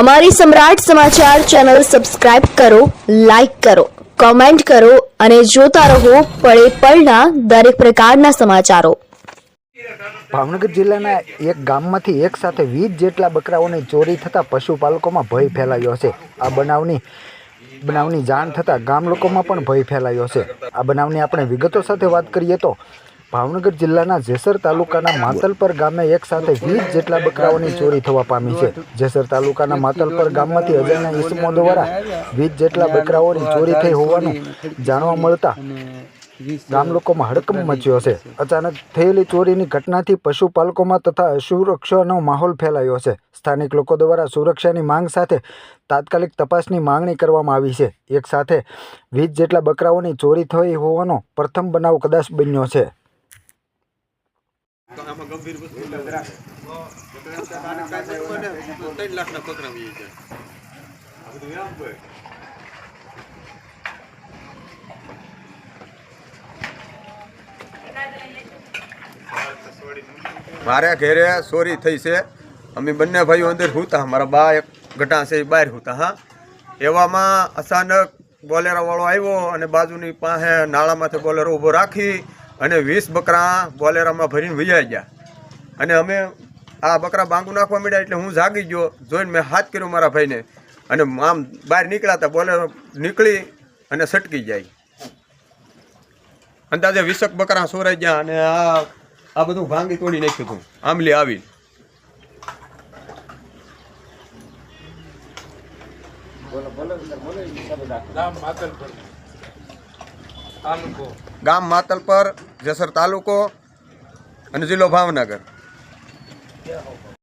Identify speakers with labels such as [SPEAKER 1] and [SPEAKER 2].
[SPEAKER 1] અમારી સમ્રાટ સમાચાર ચેનલ સબસ્ક્રાઇબ કરો, લાઇક કરો, કોમેન્ટ કરો અને જોતા રહો પળે પળના દરેક પ્રકારના સમાચારો.
[SPEAKER 2] ભાવનગર જિલ્લાના એક ગામમાંથી એક સાથે વીસ જેટલા બકરાઓની ચોરી થતાં પશુપાલકોમાં ભય ફેલાયો છે આ બનાવની બનાવની જાણ થતાં ગામ લોકોમાં પણ ભય ફેલાયો છે આ બનાવની આપણે વિગતો સાથે વાત કરીએ તો ભાવનગર જિલ્લાના જેસર તાલુકાના માતલપર ગામે એક સાથે વીસ જેટલા બકરાઓની ચોરી થવા પામી છે. જેસર તાલુકાના માતલપર ગામમાંથી અજાણ્યા ઈસમો દ્વારા વીસ જેટલા બકરાઓની ચોરી થઈ હોવાનું જાણવા મળતા ગામ લોકોમાં હડકંપ મચ્યો છે અચાનક થયેલી ચોરીની ઘટનાથી પશુપાલકોમાં તથા અસુરક્ષાનો માહોલ ફેલાયો છે સ્થાનિક લોકો દ્વારા સુરક્ષાની માંગ સાથે તાત્કાલિક તપાસની માંગણી કરવામાં આવી છે. એક સાથે વીસ જેટલા બકરાઓની ચોરી થઈ હોવાનો પ્રથમ બનાવ કદાચ બન્યો છે.
[SPEAKER 3] ત્રણ લાખના પકડા વી મારા ઘેરે ચોરી થઈ છે. અમે બંને ભાઈઓ અંદર હોતા. મારા બા એક ગટા છે, એ બહાર હુતા, હા. એવામાં અચાનક બોલેરા વાળો આવ્યો અને બાજુની પાસે નાળામાંથી બોલેરો ઊભો રાખી અને વીસ બકરા બોલેરામાં ભરીને વૈયા ગયા. અને અમે આ બકરા બાંગુ નાખવા મળ્યા એટલે હું જાગી ગયો જોઈને મેં હાથ કર્યો મારા ભાઈને. અને આમ બહાર નીકળ્યા હતા બોલેરો નીકળી અને સટકી જાય. અંદાજે વીસક બકરા સોરાઈ ગયા અને આ આ બધું ભાંગી તોડી નાખ્યું હતું. આંબલી આવી. ગામ માતલપર જસર તાલુકો અને જિલ્લો ભાવનગર.